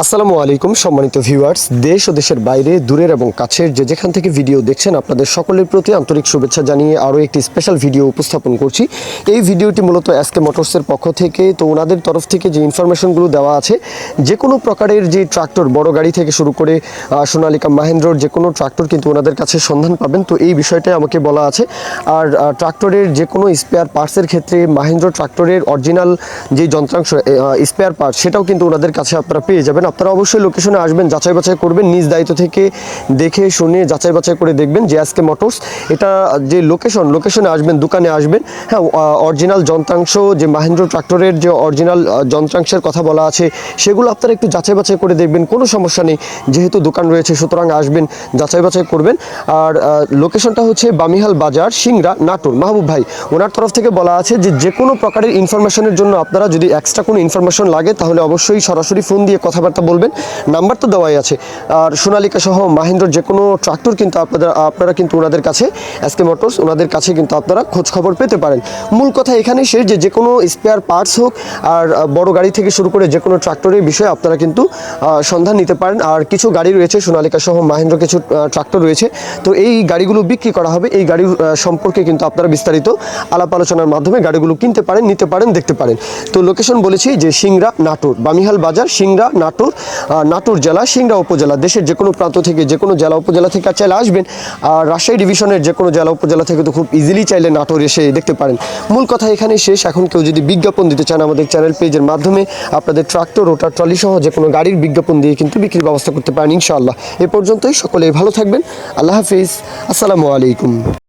আসসালামু আলাইকুম, সম্মানিত ভিউয়ার্স। দেশ ও দেশের বাইরে, দূরের এবং কাছের যে যেখান থেকে ভিডিও দেখছেন, আপনাদের সকলের প্রতি আন্তরিক শুভেচ্ছা জানিয়ে আরও একটি স্পেশাল ভিডিও উপস্থাপন করছি। এই ভিডিওটি মূলত এসকে মোটরসের পক্ষ থেকে, তো ওনাদের তরফ থেকে যে ইনফরমেশনগুলো দেওয়া আছে, যে কোনো প্রকারের যে ট্রাক্টর বড় গাড়ি থেকে শুরু করে সোনালিকা মাহেন্দ্রর যে কোনো ট্রাক্টর কিন্তু ওনাদের কাছে সন্ধান পাবেন। তো এই বিষয়টাই আমাকে বলা আছে। আর ট্রাক্টরের যে কোনো স্পেয়ার পার্টসের ক্ষেত্রে মাহেন্দ্র ট্রাক্টরের অরিজিনাল যে যন্ত্রাংশ স্পেয়ার পার্টস সেটাও কিন্তু ওনাদের কাছে আপনারা পেয়ে যাবেন। আপনারা অবশ্যই লোকেশনে আসবেন, যাচাই বাছাই করবেন, নিজ দায়িত্ব থেকে দেখে শুনে যাচাই বাছাই করে দেখবেন যে আজকে মোটরস এটা যে লোকেশন লোকেশনে আসবেন, দোকানে আসবেন হ্যাঁ অরিজিনাল যন্ত্রাংশ, যে মাহেন্দ্র ট্রাক্টরের যে অরিজিনাল যন্ত্রাংশের কথা বলা আছে, সেগুলো আপনারা একটু যাচাই বাছাই করে দেখবেন, কোনো সমস্যা নেই, যেহেতু দোকান রয়েছে, সুতরাং আসবেন, যাচাই বাছাই করবেন। আর লোকেশনটা হচ্ছে বামিহাল বাজার সিংরা নাটোর। মাহবুব ভাই, ওনার তরফ থেকে বলা আছে যে যে কোনো প্রকারের ইনফরমেশনের জন্য আপনারা যদি এক্সট্রা কোনো ইনফরমেশন লাগে, তাহলে অবশ্যই সরাসরি ফোন দিয়ে কথাবার্তা বলবেন। নাম্বার তো দেওয়াই আছে। আর সোনালিকা সহ মাহিন্দ্রর যে কোনো ট্রাক্টর কিন্তু আপনাদের, আপনারা কিন্তু ওনাদের কাছে এসকে মোটরস ওনাদের কাছে কিন্তু আপনারা খোঁজ খবর পেতে পারেন। মূল কথা এখানেই শেষ যে যে কোনো স্পেয়ার পার্টস হোক আর বড় গাড়ি থেকে শুরু করে যে কোনো ট্রাক্টরের বিষয়ে আপনারা কিন্তু সন্ধান নিতে পারেন। আর কিছু গাড়ি রয়েছে, সোনালিকা সহ মাহিন্দ্র কিছু ট্রাক্টর রয়েছে। তো এই গাড়িগুলো বিক্রি করা হবে। এই গাড়ির সম্পর্কে কিন্তু আপনারা বিস্তারিত আলাপ আলোচনার মাধ্যমে গাড়িগুলো কিনতে পারেন, নিতে পারেন, দেখতে পারেন। তো লোকেশন বলেছি যে সিংরা নাটোর, বামিহাল বাজার সিংরা নাটোর। আহ, নাটোর জেলা সিংড়া উপজেলা দেশের যে কোনো প্রান্ত থেকে যে কোনো জেলা উপজেলা থেকে চাইলে আসবেন। আর রাজশাহী ডিভিশনের যে কোনো জেলা উপজেলা থেকে তো খুব ইজিলি চাইলে নাটোর এসে দেখতে পারেন। মূল কথা এখানে শেষ। এখন কেউ যদি বিজ্ঞাপন দিতে চান আমাদের চ্যানেল পেজের মাধ্যমে আপনাদের ট্রাক্টর রোটার ট্রলি সহ যে কোনো গাড়ির বিজ্ঞাপন দিয়ে কিন্তু বিক্রির ব্যবস্থা করতে পারেন ইনশাআল্লাহ। এ পর্যন্তই। সকলেই ভালো থাকবেন। আল্লাহ হাফিজ। আসসালামু আলাইকুম।